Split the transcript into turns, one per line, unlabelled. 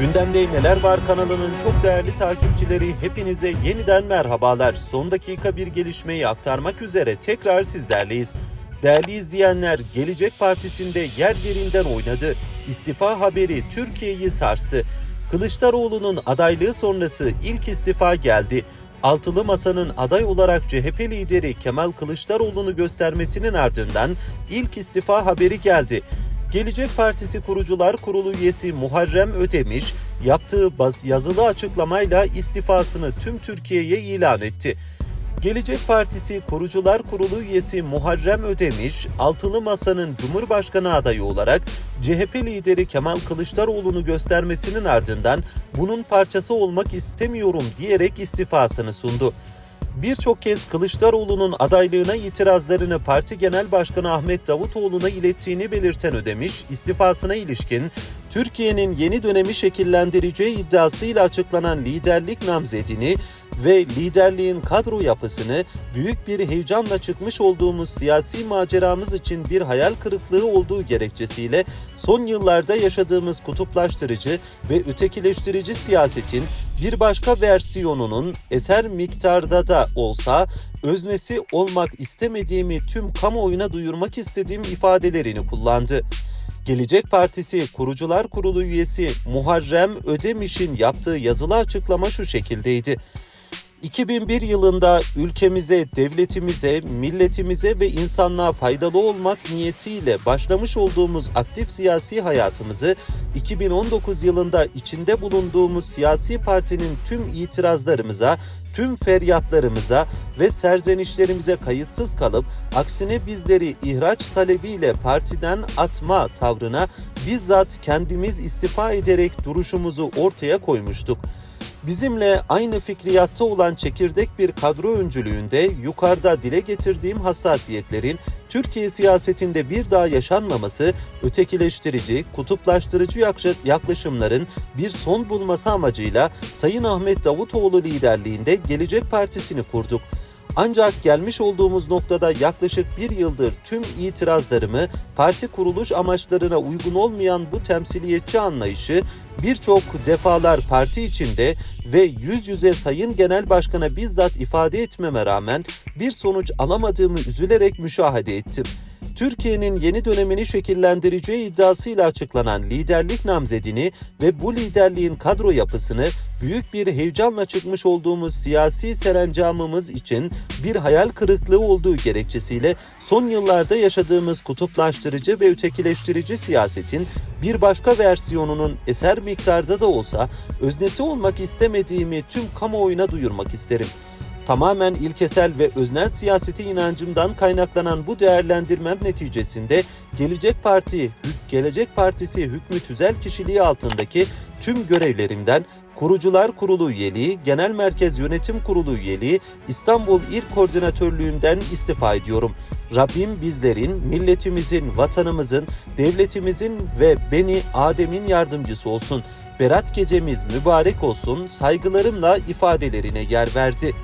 Gündemde Neler Var kanalının çok değerli takipçileri hepinize yeniden merhabalar. Son dakika bir gelişmeyi aktarmak üzere tekrar sizlerleyiz. Değerli izleyenler, Gelecek Partisi'nde yer yerinden oynadı. İstifa haberi Türkiye'yi sarstı. Kılıçdaroğlu'nun adaylığı sonrası ilk istifa geldi. Altılı Masa'nın aday olarak CHP lideri Kemal Kılıçdaroğlu'nu göstermesinin ardından ilk istifa haberi geldi. Gelecek Partisi Kurucular Kurulu üyesi Muharrem Ödemiş yaptığı yazılı açıklamayla istifasını tüm Türkiye'ye ilan etti. Gelecek Partisi Kurucular Kurulu üyesi Muharrem Ödemiş, Altılı Masa'nın Cumhurbaşkanı adayı olarak CHP lideri Kemal Kılıçdaroğlu'nu göstermesinin ardından bunun parçası olmak istemiyorum diyerek istifasını sundu. Birçok kez Kılıçdaroğlu'nun adaylığına itirazlarını Parti Genel Başkanı Ahmet Davutoğlu'na ilettiğini belirten Ödemiş, istifasına ilişkin Türkiye'nin yeni dönemi şekillendireceği iddiasıyla açıklanan liderlik namzedini ve liderliğin kadro yapısını büyük bir heyecanla çıkmış olduğumuz siyasi maceramız için bir hayal kırıklığı olduğu gerekçesiyle son yıllarda yaşadığımız kutuplaştırıcı ve ötekileştirici siyasetin bir başka versiyonunun eser miktarda da olsa öznesi olmak istemediğimi tüm kamuoyuna duyurmak istediğim ifadelerini kullandı. Gelecek Partisi Kurucular Kurulu üyesi Muharrem Ödemiş'in yaptığı yazılı açıklama şu şekildeydi. 2001 yılında ülkemize, devletimize, milletimize ve insanlığa faydalı olmak niyetiyle başlamış olduğumuz aktif siyasi hayatımızı 2019 yılında içinde bulunduğumuz siyasi partinin tüm itirazlarımıza, tüm feryatlarımıza ve serzenişlerimize kayıtsız kalıp aksine bizleri ihraç talebiyle partiden atma tavrına bizzat kendimiz istifa ederek duruşumuzu ortaya koymuştuk. Bizimle aynı fikriyatta olan çekirdek bir kadro öncülüğünde yukarıda dile getirdiğim hassasiyetlerin Türkiye siyasetinde bir daha yaşanmaması, ötekileştirici, kutuplaştırıcı yaklaşımların bir son bulması amacıyla Sayın Ahmet Davutoğlu liderliğinde Gelecek Partisi'ni kurduk. Ancak gelmiş olduğumuz noktada yaklaşık bir yıldır tüm itirazlarımı parti kuruluş amaçlarına uygun olmayan bu temsiliyetçi anlayışı birçok defalar parti içinde ve yüz yüze Sayın Genel Başkan'a bizzat ifade etmeme rağmen bir sonuç alamadığımı üzülerek müşahede ettim. Türkiye'nin yeni dönemini şekillendireceği iddiasıyla açıklanan liderlik namzedini ve bu liderliğin kadro yapısını büyük bir heyecanla çıkmış olduğumuz siyasi serencamımız için bir hayal kırıklığı olduğu gerekçesiyle son yıllarda yaşadığımız kutuplaştırıcı ve ötekileştirici siyasetin bir başka versiyonunun eser miktarda da olsa öznesi olmak istemediğimi tüm kamuoyuna duyurmak isterim. Tamamen ilkesel ve öznel siyaseti inancımdan kaynaklanan bu değerlendirmem neticesinde Gelecek Parti, Gelecek Partisi hükmü tüzel kişiliği altındaki tüm görevlerimden Kurucular Kurulu üyeliği, Genel Merkez Yönetim Kurulu üyeliği, İstanbul İl Koordinatörlüğünden istifa ediyorum. Rabbim bizlerin, milletimizin, vatanımızın, devletimizin ve beni Adem'in yardımcısı olsun. Berat gecemiz mübarek olsun saygılarımla ifadelerine yer verdi.